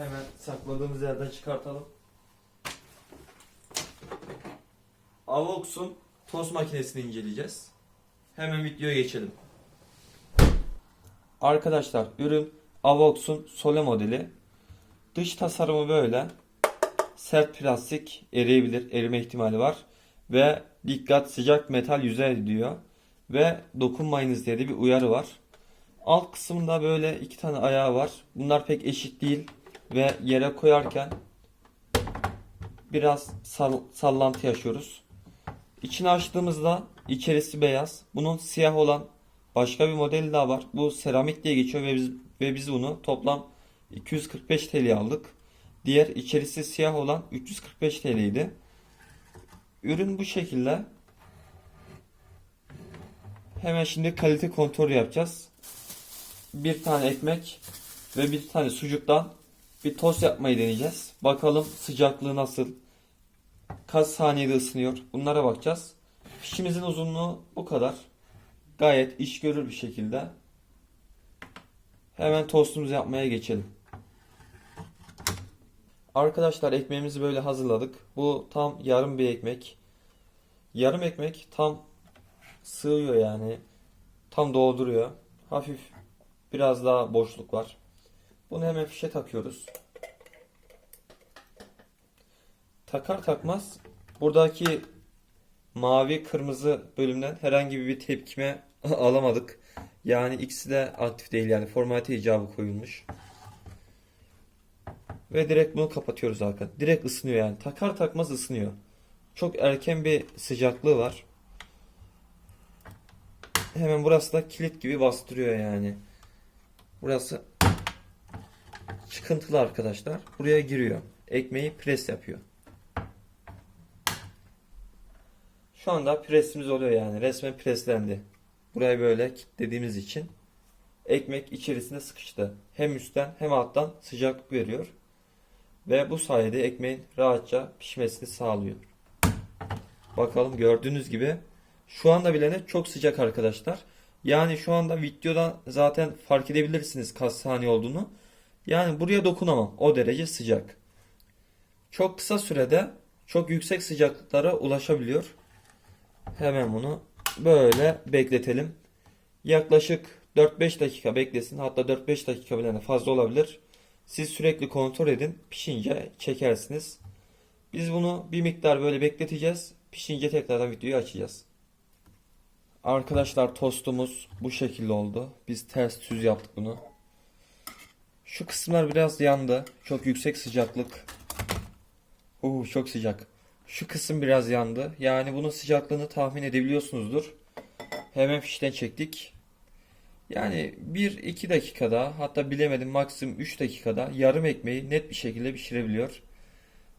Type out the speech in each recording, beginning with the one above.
Hemen sakladığımız yerden çıkartalım. Avox'un tost makinesini inceleyeceğiz. Hemen videoya geçelim. Arkadaşlar ürün Avox'un Sole modeli. Dış tasarımı böyle. Sert plastik eriyebilir, erime ihtimali var. Ve dikkat sıcak metal yüzey diyor. Ve dokunmayınız diye de bir uyarı var. Alt kısmında böyle iki tane ayağı var. Bunlar pek eşit değil ve yere koyarken biraz sal- sallantı yaşıyoruz. İçini açtığımızda içerisi beyaz. Bunun siyah olan başka bir modeli daha var. Bu seramik diye geçiyor ve biz, ve biz bunu toplam 245 TL aldık. Diğer içerisi siyah olan 345 TL idi. Ürün bu şekilde. Hemen şimdi kalite kontrol yapacağız. Bir tane ekmek ve bir tane sucuktan bir tost yapmayı deneyeceğiz. Bakalım sıcaklığı nasıl? Kaç saniyede ısınıyor? Bunlara bakacağız. Pişimizin uzunluğu bu kadar. Gayet iş görür bir şekilde. Hemen tostumuzu yapmaya geçelim. Arkadaşlar ekmeğimizi böyle hazırladık. Bu tam yarım bir ekmek. Yarım ekmek tam sığıyor yani. Tam dolduruyor. Hafif biraz daha boşluk var. Bunu hemen fişe takıyoruz. Takar takmaz buradaki mavi kırmızı bölümden herhangi bir tepkime alamadık. Yani ikisi de aktif değil yani formate icabı koyulmuş. Ve direkt bunu kapatıyoruz arkadaşlar. Direkt ısınıyor yani. Takar takmaz ısınıyor. Çok erken bir sıcaklığı var. Hemen burası da kilit gibi bastırıyor yani. Burası çıkıntılı arkadaşlar. Buraya giriyor. Ekmeği pres yapıyor. Şu anda presimiz oluyor yani. Resmen preslendi. Burayı böyle kilitlediğimiz için ekmek içerisine sıkıştı. Hem üstten hem alttan sıcaklık veriyor. Ve bu sayede ekmeğin rahatça pişmesini sağlıyor. Bakalım gördüğünüz gibi şu anda bile ne çok sıcak arkadaşlar. Yani şu anda videodan zaten fark edebilirsiniz kaç saniye olduğunu. Yani buraya dokunamam. O derece sıcak. Çok kısa sürede çok yüksek sıcaklıklara ulaşabiliyor. Hemen bunu böyle bekletelim. Yaklaşık 4-5 dakika beklesin. Hatta 4-5 dakika bile fazla olabilir. Siz sürekli kontrol edin. Pişince çekersiniz. Biz bunu bir miktar böyle bekleteceğiz. Pişince tekrardan videoyu açacağız. Arkadaşlar tostumuz bu şekilde oldu. Biz ters düz yaptık bunu. Şu kısımlar biraz yandı. Çok yüksek sıcaklık. Uh çok sıcak. Şu kısım biraz yandı. Yani bunun sıcaklığını tahmin edebiliyorsunuzdur. Hemen fişten çektik. Yani 1-2 dakikada hatta bilemedim maksimum 3 dakikada yarım ekmeği net bir şekilde pişirebiliyor.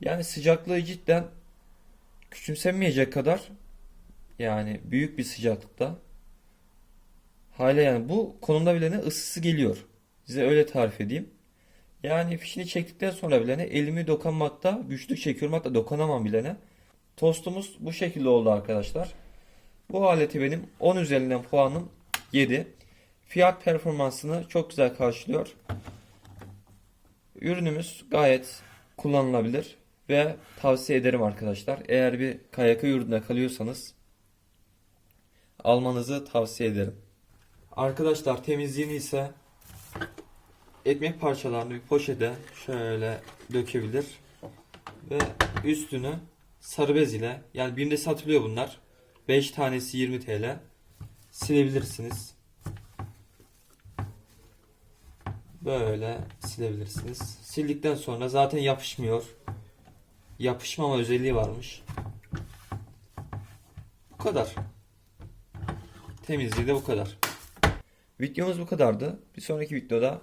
Yani sıcaklığı cidden küçümsenmeyecek kadar yani büyük bir sıcaklıkta. Hala yani bu konumda bile ne ısısı geliyor. Size öyle tarif edeyim. Yani fişini çektikten sonra bile ne elimi dokunmakta güçlük çekiyorum hatta dokunamam bile ne. Tostumuz bu şekilde oldu arkadaşlar. Bu aleti benim 10 üzerinden puanım 7. Fiyat performansını çok güzel karşılıyor. Ürünümüz gayet kullanılabilir ve tavsiye ederim arkadaşlar. Eğer bir kayaka yurdunda kalıyorsanız almanızı tavsiye ederim. Arkadaşlar temizliğini ise ekmek parçalarını bir poşete şöyle dökebilir ve üstünü sarı bez ile yani birinde satılıyor bunlar. 5 tanesi 20 TL silebilirsiniz. Böyle silebilirsiniz. Sildikten sonra zaten yapışmıyor. Yapışmama özelliği varmış. Bu kadar. Temizliği de bu kadar. Videomuz bu kadardı. Bir sonraki videoda